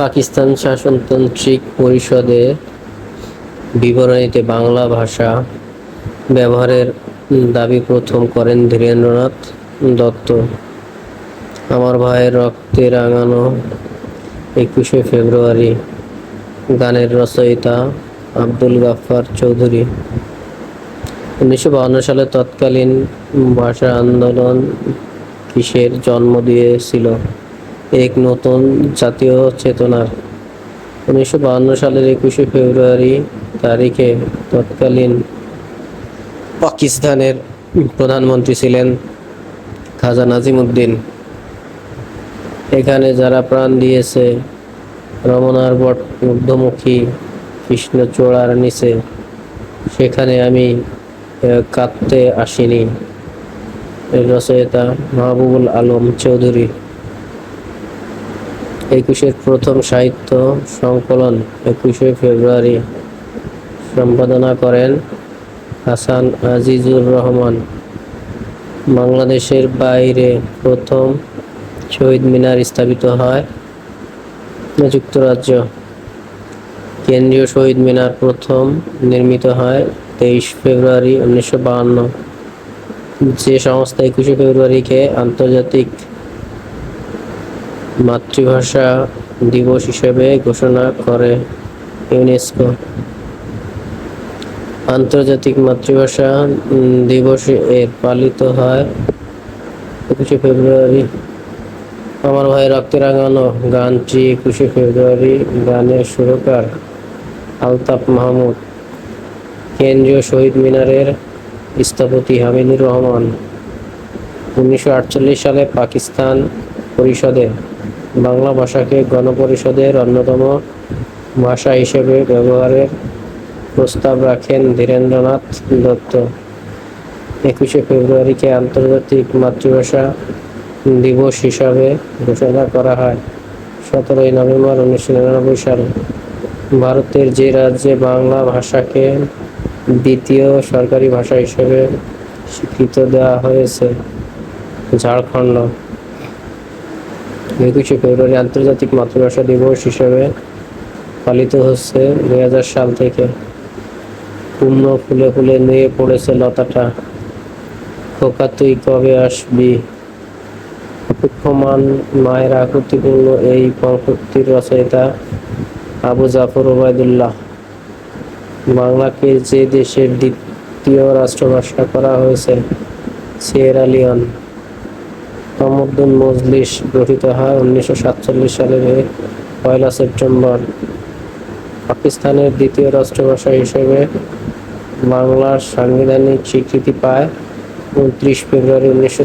পাকিস্তান শাসনতান্ত্রিক পরিষদের বিবরণীতে বাংলা ভাষা ব্যবহারের দাবি প্রথম করেন ধীরেন্দ্রনাথ দত্ত। আমার ভাইয়ের রক্তে রাঙানো একুশে ফেব্রুয়ারি গানের রচয়িতা আব্দুল গাফফার চৌধুরী। উনিশশো বাহান্ন সালে তৎকালীন ভাষা আন্দোলন কিসের জন্ম দিয়েছিল? এক নতুন জাতীয় চেতনার। উনিশশো বাহান্ন সালের একুশে ফেব্রুয়ারি তারিখে তৎকালীন পাকিস্তানের প্রধানমন্ত্রী ছিলেন খাজা নাজিমুদ্দিন। এখানে যারা প্রাণ দিয়েছে, রমনার বট ঊর্ধ্বমুখী কৃষ্ণচূড়ার নিচে, সেখানে আমি কাঁদতে আসিনি। রচয়িতা মাহবুবুল আলম চৌধুরী। একুশের প্রথম সাহিত্য সংকলন একুশে ফেব্রুয়ারি সম্পাদনা করেন হাসান আজিজুর রহমান। বাংলাদেশের বাইরে প্রথম শহীদ মিনার স্থাপিত হয় যুক্তরাজ্য। কেন্দ্রীয় শহীদ মিনার প্রথম নির্মিত হয় তেইশ ফেব্রুয়ারি উনিশশো যে সংস্থা একুশে ফেব্রুয়ারিকে আন্তর্জাতিক মাতৃভাষা দিবস হিসেবে ঘোষণা করে ইউনেস্কো। আন্তর্জাতিক মাতৃভাষা দিবস এর পালিত হয় একুশে ফেব্রুয়ারি। আমার ভাই রক্তে রাঙানো গানটি একুশে ফেব্রুয়ারি গানের সুরকার আলতাফ মাহমুদ, কেন্দ্রীয় শহীদ মিনারের স্থপতি হামিদুর রহমান। উনিশশো আটচল্লিশ সালে পাকিস্তান পরিষদে বাংলা ভাষাকে গণপরিষদের অন্যতম ভাষা হিসেবে ব্যবহারের প্রস্তাব রাখেন ধীরেন্দ্রনাথ দত্ত। একুশে ফেব্রুয়ারিকে আন্তর্জাতিক মাতৃভাষা দিবস হিসাবে ঘোষণা করা হয়। সতেরোই নভেম্বর উনিশশো নিরানব্বই সালে ভারতের যে রাজ্যে বাংলা ভাষাকে দ্বিতীয় সরকারি ভাষা হিসেবে স্বীকৃত দেওয়া হয়েছে, ঝাড়খণ্ড। একুশে ফেব্রুয়ারি আন্তর্জাতিক মাতৃভাষা দিবস হিসেবে পালিত হচ্ছে দুই হাজার সাল থেকে। পূর্ণ ফুলে ফুলে নুয়ে পড়েছে লতাটা। খোকা তুই কবে আসবি? সূক্ষ্মমান মায়ের আকুতিপূর্ণ এই পঙ্ক্তির রচয়িতা আবু জাফর ওবায়দুল্লাহ। বাংলাকে যে দেশের দ্বিতীয় রাষ্ট্রভাষা করা হয়েছে সিয়েরা তমদ্দুন মজলিস গঠিত হয় উনিশশো সাতচল্লিশ সালের পয়লা সেপ্টেম্বর। পাকিস্তানের দ্বিতীয় রাষ্ট্রভাষা হিসেবে বাংলার সাংবিধানিক স্বীকৃতি পায় উনত্রিশ ফেব্রুয়ারি উনিশশো